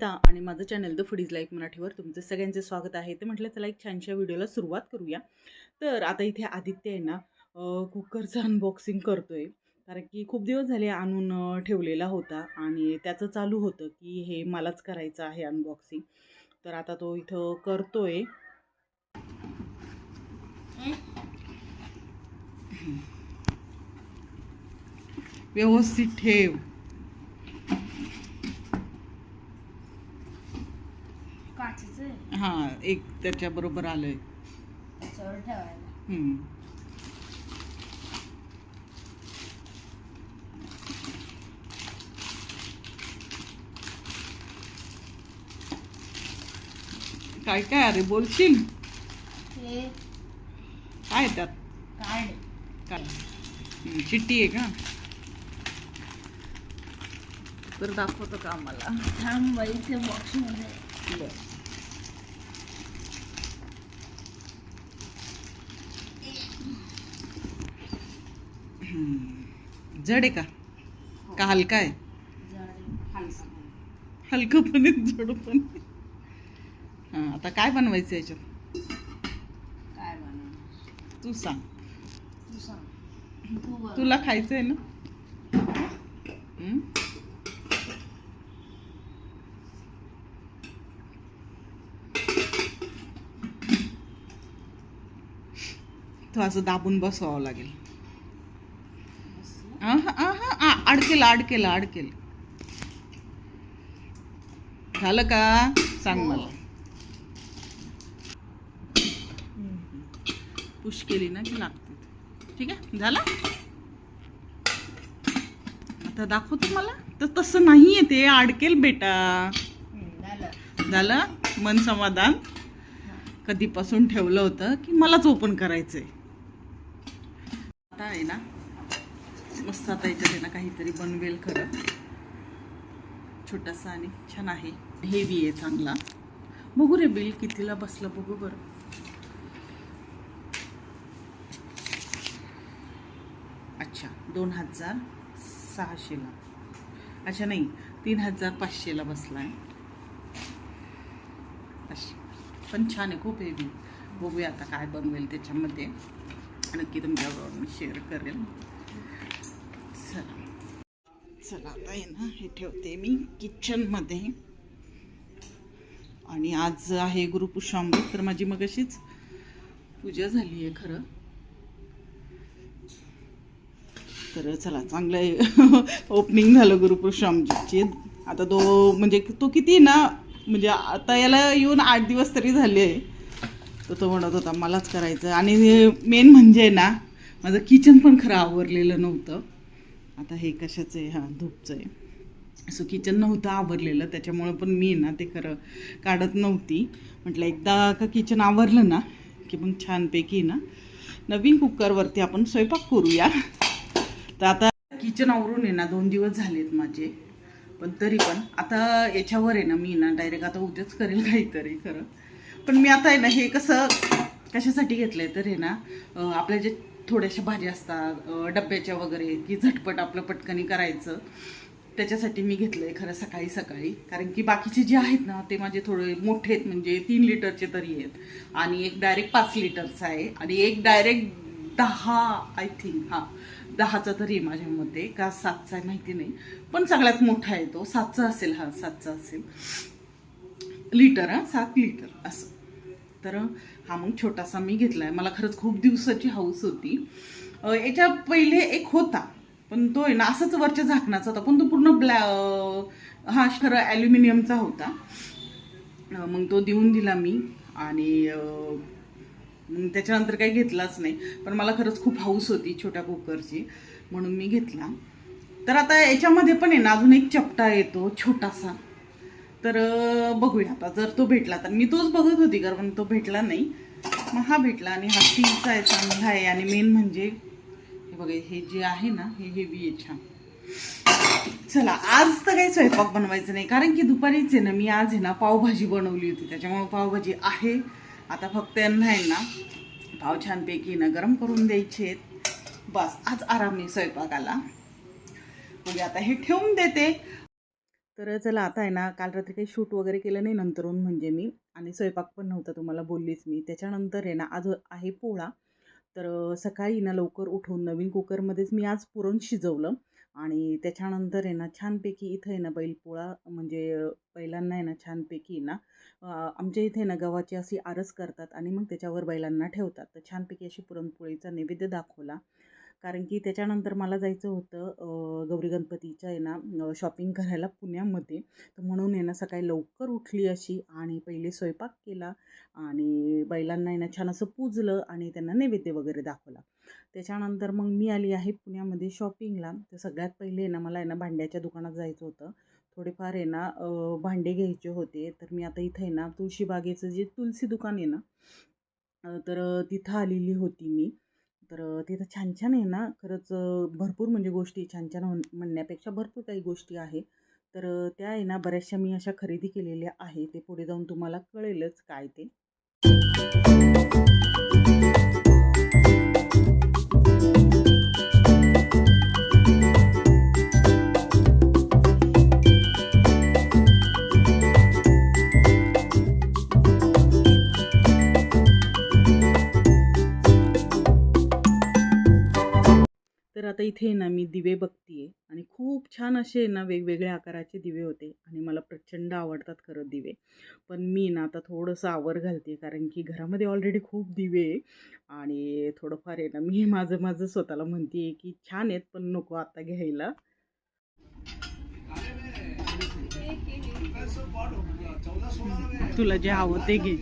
अनिता आणि माझं channel the foodies life मराठीवर तुमचं सगळ्यांचे स्वागत आहे. ते म्हटलं चला एक छानशा व्हिडिओला सुरुवात करूया. तर आता इथे आदित्य आहे ना कुकरचं अनबॉक्सिंग आहे कारण की खूप दिवस झाले आणून ठेवलेला होता आणि त्याचं चालू होतं की हे मलाच करायचं आहे अनबॉक्सिंग तर आता तो इथं करतो आहे व्यवस्थित ठेव काचेच आहे हां एक त्याच्याबरोबर त्याच्यावर ठेवायला. हम्म. काय काय अरे बोलशील? हे काय त्यात? कार्ड. काय? हम्म, चिठ्ठी आहे का? तर दाखवतो का आम्हाला? थांब बाई ते बॉक्समध्ये. बरं. जड आहे का? का हलका आहे? हलका. पण आहे, जड पण. हां आता काय बनवायचं याच्यात? काय बनवणार? तू सांग. तू तुला खायचं आहे ना? तो असं दाबून बसवावं लागेल. अडकेल अडकेल अडकेल. झालं का? सांग मला. पुश केली ना की लागते. ठीक आहे? झालं? आता दाखवतो मला. तर तसं नाही ते. अडकेल बेटा. झालं? झालं मन समाधान कधीपासून ठेवलं होतं की मलाच ओपन करायचंय. आता आहे ना मस्त आता याच्यात ना काहीतरी बनवेल खरं. छोटासा आणि छान आहे. हेवी आहे चांगला. बघू रे बिल कितीला बसलं बघू बरं. अच्छा दोन हजार सहाशेला. अच्छा नाही तीन हजार पाचशेला बसला आहे पण छान आहे खूप हेवी बघूया आता काय बनवेल त्याच्यामध्ये. नक्की तुमच्याबरोबर मी शेअर करेल. चला. चला आता आहे ना हे ठेवते मी किचनमध्ये आणि आज आहे गुरुपुष्पामृत तर माझी मग अशीच पूजा झाली आहे खरं. तर चला चांगलं ओपनिंग झालं गुरुपुष्पामृतची आता तो म्हणजे तो किती ना म्हणजे आता याला येऊन आठ दिवस तरी झाले तर तो म्हणत होता मलाच करायचं. आणि मेन म्हणजे ना माझं किचन पण खरं आवरलेलं नव्हतं. आता हे कशाचं आहे हां धूपचं आहे असं किचन नव्हतं आवरलेलं त्याच्यामुळं पण मी ना ते खरं काढत नव्हती. म्हटलं एकदा का किचन आवरलं ना की मग छानपैकी ना नवीन कुकरवरती आपण स्वयंपाक करूया. तर आता किचन आवरून आहे ना दोन दिवस झालेत माझे. पण तरी पण आता याच्यावर आहे ना मी ना डायरेक्ट आता उद्याच करेल काहीतरी खरं. पण मी आता आहे ना हे कसं कशासाठी घेतलं आहे तर हे ना आपल्या जे थोड्याशा भाज्या असतात डब्याच्या वगैरे की झटपट आपलं पटकनी करायचं. त्याच्यासाठी मी घेतलं आहे खरं सकाळी सकाळी. कारण की बाकीचे जे आहेत ना ते माझे थोडे मोठे आहेत म्हणजे तीन लिटरचे तरी आहेत. आणि एक डायरेक्ट पाच लिटरचा आहे. आणि एक डायरेक्ट दहा आय थिंक हां दहाचा तरी आहे माझ्या मते. का सातचा आहे माहिती नाही. पण सगळ्यात मोठा आहे तो. सातचा असेल हा सातचा असेल. लिटर हा सात लिटर असं. तर हा मग छोटासा मी घेतला आहे मला खरंच खूप दिवसाची हाऊस होती. याच्या पहिले एक होता पण तो आहे ना असंच वरच्या झाकणाचा होता पण तो पूर्ण ब्लॅ हा खरं ॲल्युमिनियमचा होता. मग तो देऊन दिला मी आणि मग त्याच्यानंतर काही घेतलाच नाही. पण मला खरंच खूप हाऊस होती छोट्या कुकरची म्हणून मी घेतला. तर आता याच्यामध्ये पण आहे ना अजून एक चपटा येतो छोटासा. तर बघूया. आता जर तो भेटला तर. मी तोच बघत होती कारण तो भेटला नाही. मग हा भेटला आणि हा स्टीलचा आहे चांगला आहे. आणि मेन म्हणजे हे बघा हे जे आहे ना हे हेवी आहे छान. चला आज तर काही स्वयंपाक बनवायचं नाही. कारण की दुपारीच आहे ना मी आज आहे ना पावभाजी बनवली होती. त्याच्यामुळे पावभाजी आहे. आता फक्त यांना आहे ना पाव छानपैकी ना गरम करून द्यायचे आहेत. बस आज आराम स्वयंपाकाला. म्हणजे आता हे ठेवून देते. तर चला आता आहे ना काल रात्री काही शूट वगैरे केलं नाही नंतरून म्हणजे मी आणि स्वयंपाक पण नव्हता तुम्हाला बोललीच मी. त्याच्यानंतर आहे ना आज आहे पोळा. तर सकाळी ना लवकर उठून नवीन कुकरमध्येच मी आज पुरण शिजवलं आणि त्याच्यानंतर आहे ना छानपैकी इथं आहे ना बैलपोळा म्हणजे बैलांना आहे ना छानपैकी ना आमच्या इथे ना गव्हाची अशी आरस करतात आणि मग त्याच्यावर बैलांना ठेवतात. तर छानपैकी अशी पुरणपोळीचा नैवेद्य दाखवला. कारण की त्याच्यानंतर मला जायचं होतं गौरी गणपतीच्या आहे ना शॉपिंग करायला पुण्यामध्ये. तर म्हणून आहे ना सकाळी लवकर उठली अशी आणि पहिले स्वयंपाक केला आणि बैलांना आहे ना छान असं पूजलं आणि त्यांना नैवेद्य वगैरे दाखवला. त्याच्यानंतर मग मी आली आहे पुण्यामध्ये शॉपिंगला तर सगळ्यात पहिले आहे ना मला आहे ना भांड्याच्या दुकानात जायचं होतं. थोडेफार आहे ना भांडे घ्यायचे होते. तर मी आता इथं आहे ना तुळशीबागेचं जे तुलसी दुकान आहे ना तर तिथं आलेली होती मी. तर तिथं छान छान आहे ना खरंच भरपूर म्हणजे गोष्टी छान छान म्हणण्यापेक्षा भरपूर काही गोष्टी आहे. तर त्या आहे ना बऱ्याचशा मी अशा खरेदी केलेल्या आहे ते पुढे जाऊन तुम्हाला कळेलच काय ते. आता इथे ना मी दिवे बघतीये आणि खूप छान असे ना वेगवेगळ्या आकाराचे दिवे होते आणि मला प्रचंड आवडतात खरं दिवे. पण मी ना आता थोडंसं आवर घालते कारण की घरामध्ये ऑलरेडी खूप दिवे आहे आणि थोडंफार आहे ना मी माझं माझं स्वतःला म्हणते की छान आहेत पण नको आता घ्यायला. तुला जे हवं ते घे.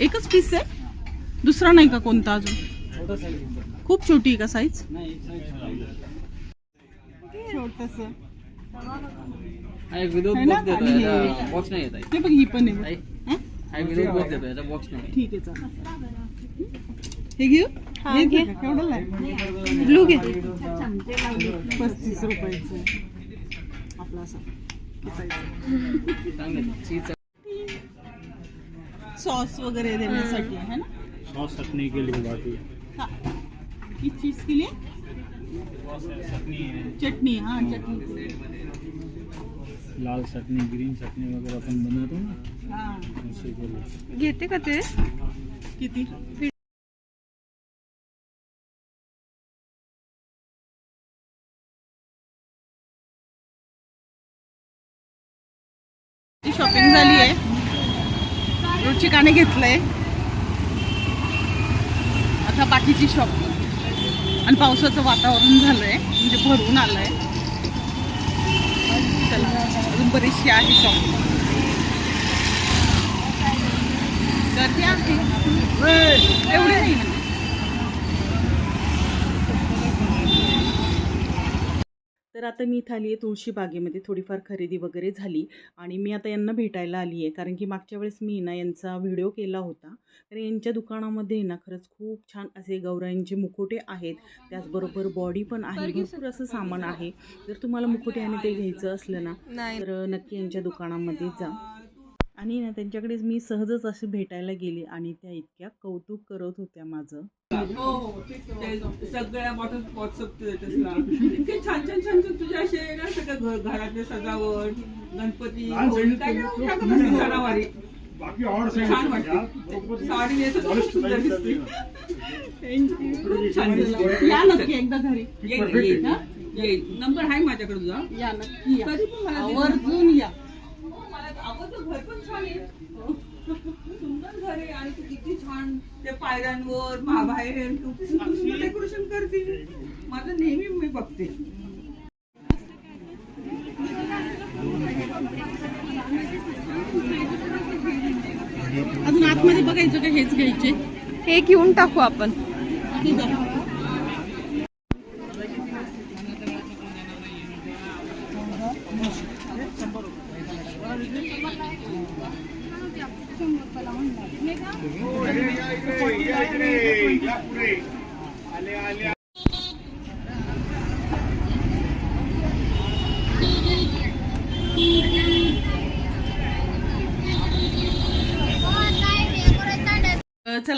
एकच पीस आहे? दुसरा नाही का कोणता अजून? खूप छोटी आहे का साईज छोटस एक है? बॉक्स हे- नाही येत आहे. ते बघ ही पण आहे विद्युत बॉक्स देतो याचा बॉक्स नाही. ठीक आहे चालेल हे घेऊ घ्यायचं का? केवढं आहे ब्लू घे. पस्तीस रुपयाचं. आहे. आपला असा. किसायचा. चांगलं चीज सॉस वगैरे देण्यासाठी है ना? सॉस चटनी के लिए बाकी. हा. किस चीज के लिए चटनी है चटनी हाँ चटनी लाल चटनी ग्रीन चटनी वगैरह अपन बनाते हैं. ना हाँ घेते का ते? किती? शॉपिंग झाली आहे. रुचिकाने घेतलंय. आता बाकीची शॉपिंग आणि पावसाचं वातावरण झालंय म्हणजे भरून आलंय. चला अजून बरीचशी आहे शॉपिंग गर्दी आहे. एवढे नाही तर आता मी इथं आली आहे तुळशी बागेमध्ये थोडीफार खरेदी वगैरे झाली आणि मी आता यांना भेटायला आली आहे. कारण की मागच्या वेळेस मी ना यांचा व्हिडिओ केला होता. तर यांच्या दुकानामध्ये ना खरंच खूप छान असे गौराईंचे मुखोटे आहेत. त्याचबरोबर बॉडी पण आहे भरपूर असं सामान आहे. जर तुम्हाला मुखोटे आणि ते घ्यायचं असलं ना तर नक्की यांच्या दुकानामध्ये जा. आणि ना त्यांच्याकडेच मी सहजच अशी भेटायला गेली आणि त्या इतक्या कौतुक करत होत्या माझं. सगळ्या बॉटल व्हॉट्सअप इतके छान छान छान छान तुझे असे ना सगळं घर- घरातले सजावट गणपती टाकत असते सणावारी? बाकी और छान वाटते. साडी नेसत खूप सुंदर दिसते. खूप छान दिसते या नक्की एकदा घरी. येईल. नंबर आहे माझ्याकडे तुझा. या नक्की या. कधी पण मला दे. आवर्जून या. घर पण छान आहे. सुंदर घर आहे आणि तू किती छान ते पायऱ्यांवर महाबाहेर तू किती सुंदर डेकोरेशन करते माझं नेहमी मी बघते. अजून आतमध्ये बघायचं का हेच घ्यायचे? हे घेऊन टाकू आपण ठीक आहे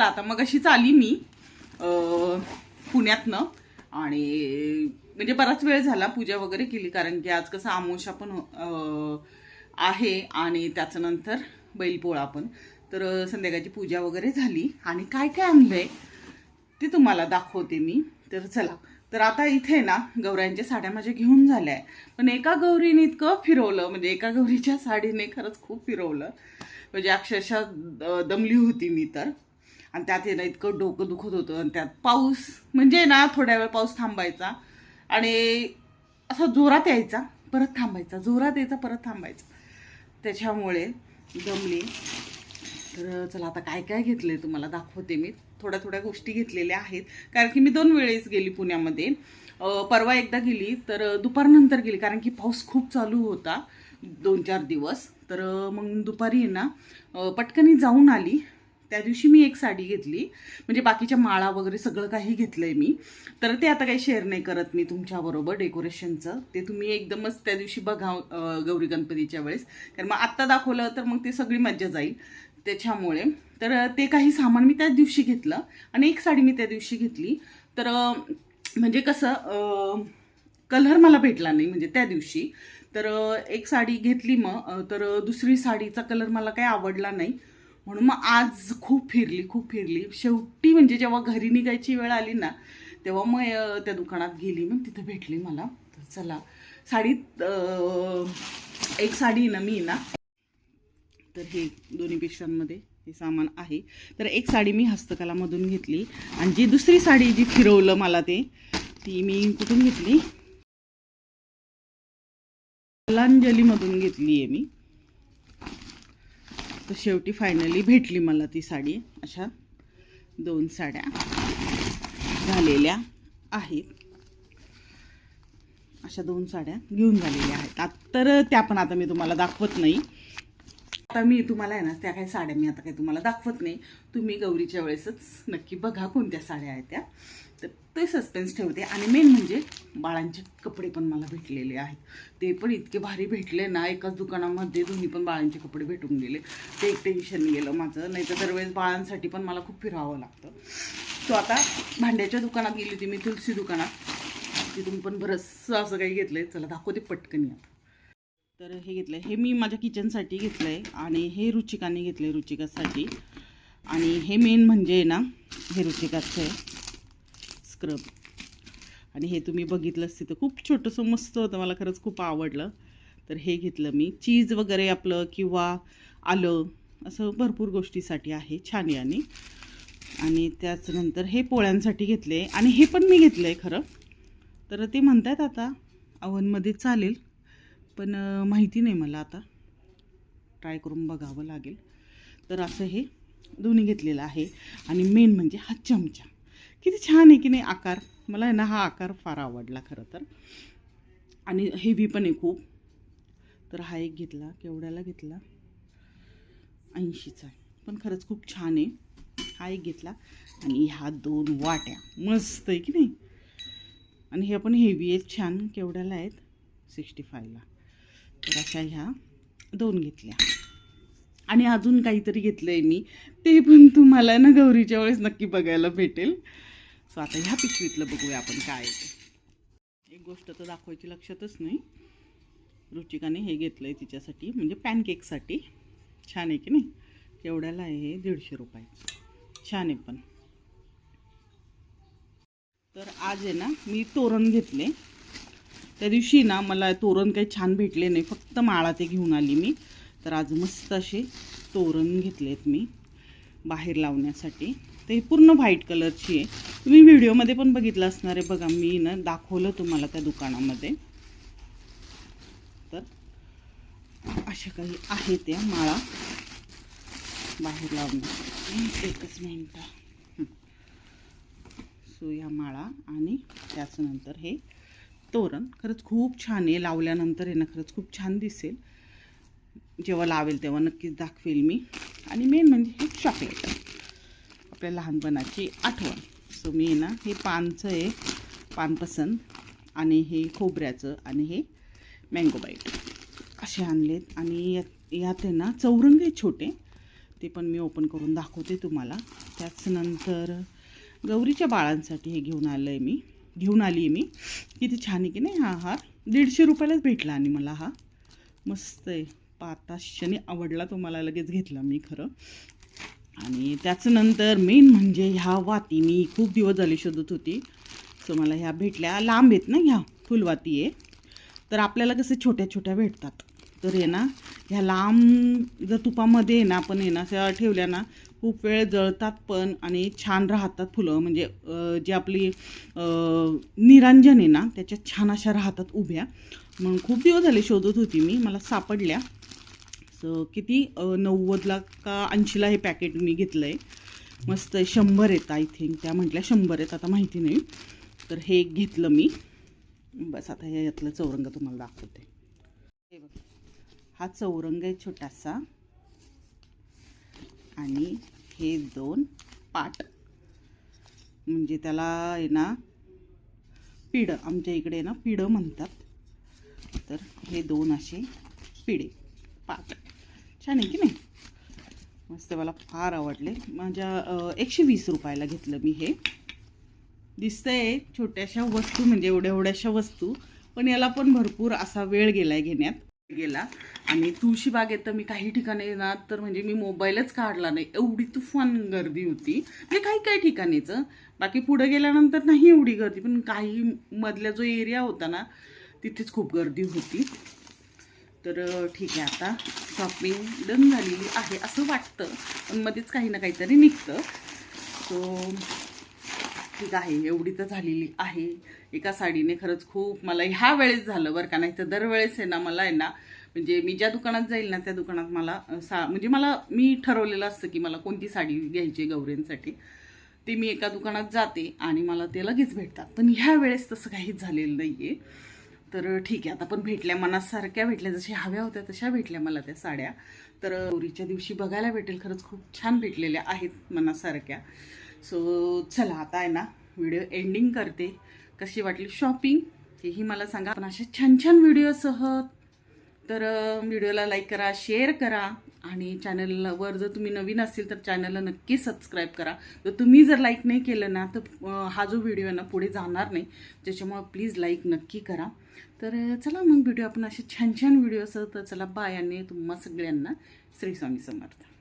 चला आता मग अशीच आली मी पुण्यातनं. आणि म्हणजे बराच वेळ झाला पूजा वगैरे केली कारण की आज कसं आमोशा पण आहे आणि त्याच्यानंतर बैलपोळा पण तर संध्याकाळची पूजा वगैरे झाली. आणि काय काय आणलंय ते तुम्हाला दाखवते मी. तर चला तर आता इथे ना गौऱ्यांच्या साड्या माझ्या घेऊन झाल्या. आहे पण एका गौरीने इतकं फिरवलं म्हणजे एका गौरीच्या साडीने खरंच खूप फिरवलं. म्हणजे अक्षरशः दमली होती मी तर. आणि त्यात येणं इतकं डोकं दुखत होतं आणि त्यात पाऊस म्हणजे ना थोड्या वेळ पाऊस थांबायचा. आणि असा जोरात यायचा परत थांबायचा जोरात यायचा परत थांबायचा. त्याच्यामुळे जमली तर चला आता काय काय घेतलं आहे तुम्हाला दाखवते मी. थोड्या थोड्या गोष्टी घेतलेल्या आहेत. कारण की मी दोन वेळेस गेली पुण्यामध्ये. परवा एकदा गेली तर दुपारनंतर गेली कारण की पाऊस खूप चालू होता दोन चार दिवस. तर मग दुपारी आहे ना पटकनी जाऊन आली. त्या दिवशी मी एक साडी घेतली. म्हणजे बाकीच्या माळा वगैरे सगळं काही घेतलंय मी. तर ते आता काही शेअर नाही करत मी तुमच्याबरोबर डेकोरेशनचं ते तुम्ही एकदमच त्या दिवशी बघा गौरी गणपतीच्या वेळेस. कारण मग आत्ता दाखवलं तर मग ते सगळी मज्जा जाईल त्याच्यामुळे. तर ते काही सामान मी त्याच दिवशी घेतलं आणि एक साडी मी त्या दिवशी घेतली. तर म्हणजे कसं कलर मला भेटला नाही म्हणजे त्या दिवशी. तर एक साडी घेतली मग. तर दुसरी साडीचा कलर मला काही आवडला नाही. म्हणून मग आज खूप फिरली खूप फिरली. शेवटी म्हणजे जेव्हा घरी निघायची वेळ आली ना तेव्हा मग त्या दुकानात गेली. मग तिथं भेटली मला. तर चला. साडीत एक साडी ना मी ना. तर हे दोन्ही पिशव्यांमध्ये हे सामान आहे. तर एक साडी मी हस्तकलामधून घेतली. आणि जी दुसरी साडी जी फिरवलं मला ते ती मी कुठून घेतली? कलांजलीमधून घेतली आहे मी. तर शेवटी फायनली भेटली मला ती साडी. अशा दोन साड्या झालेल्या आहेत. अशा दोन साड्या घेऊन झालेल्या आहेत. तर त्या पण आता मी तुम्हाला दाखवत नाही. आता मी तुम्हाला आहे ना त्या काही साड्या मी आता काही तुम्हाला दाखवत नाही. तुम्ही गौरीच्या वेळेसच नक्की बघा कोणत्या साड्या आहेत त्या. तर ते सस्पेन्स ठेवते. आणि मेन म्हणजे बाळांचे कपडे पण मला भेटलेले आहेत. ते पण इतके भारी भेटले ना एकाच दुकानामध्ये दोन्ही पण बाळांचे कपडे भेटून गेले. ते एक टेन्शन गेलं माझं. नाही तर दरवेळेस बाळांसाठी पण मला खूप फिरावं लागतं. सो आता भांड्याच्या दुकानात गेली होती मी तुलसी दुकानात. तिथून पण बरंचसं असं काही घेतलंय. चला दाखवते पटकन आता. तर हे घेतलं हे मी माझ्या किचनसाठी घेतलं आहे आणि हे रुचिकाने घेतलं आहे रुचिकासाठी. आणि हे मेन म्हणजे ना हे रुचिकाचं आहे. स्क्रब आणि हे तुम्ही बघितलं असते तर खूप छोटंसं मस्त होतं. मला खरंच खूप आवडलं. तर हे घेतलं मी. चीज वगैरे आपलं किंवा आलं असं भरपूर गोष्टीसाठी आहे. छान याने आणि. त्याचनंतर त्याच्यानंतर हे पोळ्यांसाठी घेतले. आणि हे पण मी घेतलं आहे खरं. तर ते म्हणतात आता अवनमध्ये चालेल. पण माहिती नाही मला आता. ट्राय करून बघावं लागेल. तर असं हे दोन्ही घेतलेलं आहे. आणि मेन म्हणजे हा चमचा. किती छान आहे की नाही आकार. मला आहे ना हा आकार फार आवडला खरं तर. आणि हेवी पण आहे खूप. तर हा एक घेतला केवढ्याला घेतला? ऐंशीचा पण खरंच खूप छान आहे. हा एक घेतला. आणि ह्या दोन वाट्या. मस्त आहे की नाही? आणि हे पण हेवी आहेत छान. केवढ्याला आहेत? सिक्स्टी फायला तर अशा ह्या दोन घेतल्या. आणि अजून काहीतरी घेतलं आहे मी. ते पण तुम्हाला ना गौरीच्या वेळेस नक्की बघायला भेटेल. सो आता ह्या पिशवीतलं बघूया आपण काय आहे ते. एक गोष्ट तर दाखवायची लक्षातच नाही. रुचिकाने हे घेतलं आहे तिच्यासाठी म्हणजे पॅनकेकसाठी. छान आहे की नाही? केवढ्याला आहे हे? दीडशे रुपयाचं. छान आहे पण. तर आज आहे ना मी तोरण घेतले. त्या दिवशी ना मला तोरण काही छान भेटले नाही. फक्त माळा ते घेऊन आली मी. तर आज मस्त असे तोरण घेतलेत मी. बाहेर लावण्यासाठी. ते पूर्ण व्हाईट कलरची आहे. तुम्ही व्हिडिओमध्ये पण बघितलं असणार आहे. बघा मी ना दाखवलं तुम्हाला त्या दुकानामध्ये. तर अशा काही आहे त्या माळा. बाहेर लावणार एकच मिनटं. सो या माळा आणि त्याच्यानंतर हे तोरण. खरंच खूप छान आहे. लावल्यानंतर आहे ना खरंच खूप छान दिसेल. जेव्हा लावेल तेव्हा नक्कीच दाखवेल मी. आणि मेन म्हणजे हे चॉकलेट आपल्या लहानपणाची आठवण. सो मी आहे ना हे पानचं आहे पानपसंत आणि हे खोबऱ्याचं आणि हे मँगो बाईट असे आणलेत आणि यात यात आहे ना चौरंग आहे छोटे. ते पण मी ओपन करून दाखवते तुम्हाला. त्याच नंतर गौरीच्या बाळांसाठी हे घेऊन आलं आहे मी. घेऊन आली आहे मी. किती छान आहे की नाही हा हार दीडशे रुपयालाच भेटला आणि मला हा. मस्त आहे. पाताशाने आवडला तो मला लगेच घेतला मी खरं. आणि त्याचं नंतर मेन म्हणजे ह्या वाती मी खूप दिवस झाले शोधत होती. सो मला ह्या भेटल्या. लांब आहेत ना ह्या फुलवाती आहे तर आपल्याला कसं छोट्या छोट्या भेटतात. तर आहे ना ह्या लांब जर तुपामध्ये आहे ना आपण आहे ना अशा ठेवल्या ना खूप वेळ जळतात पण आणि छान राहतात फुलं. म्हणजे जी आपली निरांजन आहे ना त्याच्या छान अशा राहतात उभ्या. मग खूप दिवस झाले शोधत होती मी. मला सापडल्या. किती नव्वदला का ऐंशीला हे पॅकेट मी घेतलं आहे मस्त आहे शंभर आहेत आय थिंक त्या म्हटल्या शंभर आहेत आता माहिती नाही. तर हे एक घेतलं मी. बस आता हे यातलं चौरंग तुम्हाला दाखवते. हे बघ. हा चौरंग आहे छोटासा. आणि हे दोन पाट. म्हणजे त्याला आहे ना पिढं आमच्या इकडे ना पिढं म्हणतात. तर हे दोन असे पिढे पाट. छान आहे की नाही? मस्त मला फार आवडले. माझ्या एकशे वीस रुपयाला घेतलं मी हे. दिसतंय छोट्याशा वस्तू म्हणजे एवढ्या एवढ्याशा वस्तू पण याला पण भरपूर असा वेळ गेला आहे घेण्यात. गेला. आणि तुळशी बागेत तर मी काही ठिकाणी ना तर म्हणजे मी मोबाईलच काढला नाही. एवढी तुफान गर्दी होती. म्हणजे काही काही ठिकाणीचं. बाकी पुढे गेल्यानंतर नाही एवढी गर्दी पण काही मधला जो एरिया होता ना तिथेच खूप गर्दी होती. तर ठीक आहे आता शॉपिंग डन झालेली आहे असं वाटतं. पण मध्येच काही ना काहीतरी निघतं. सो ठीक आहे एवढी तर झालेली आहे. एका साडीने खरंच खूप मला ह्या वेळेस झालं बरं का. नाही तर दरवेळेस आहे ना मला आहे ना म्हणजे मी ज्या दुकानात जाईल ना त्या दुकानात मला सा म्हणजे मला मी ठरवलेलं असतं की मला कोणती साडी घ्यायची गौऱ्यांसाठी ती ते मी एका दुकानात जाते आणि मला ते लगेच भेटतात. पण ह्या वेळेस तसं काहीच झालेलं नाही आहे तर ठीक आहे आता पण भेटल्या मनासारख्या भेटल्या जशा हव्या होत्या तशा भेटल्या मला त्या साड्या. तर गौरीच्या दिवशी बघायला भेटेल खरंच खूप छान भेटलेल्या आहेत मनासारख्या. सो चला आता आहे ना व्हिडिओ एंडिंग करते. कशी वाटली शॉपिंग हेही मला सांगा. पण अशा छान छान व्हिडिओसह तर व्हिडिओला लाईक करा शेअर करा. आणि चॅनलवर जर तुम्ही नवीन असेल तर चॅनलला नक्की सबस्क्राईब करा. जर तुम्ही जर लाईक नाही केलं ना तर हा जो व्हिडिओ आहे ना पुढे जाणार नाही. त्याच्यामुळं प्लीज लाईक नक्की करा. तर चला मग व्हिडिओ आपण असे छान छान व्हिडिओ असं तर चला बाय आणि तुम्हा सगळ्यांना. श्री स्वामी समर्थ.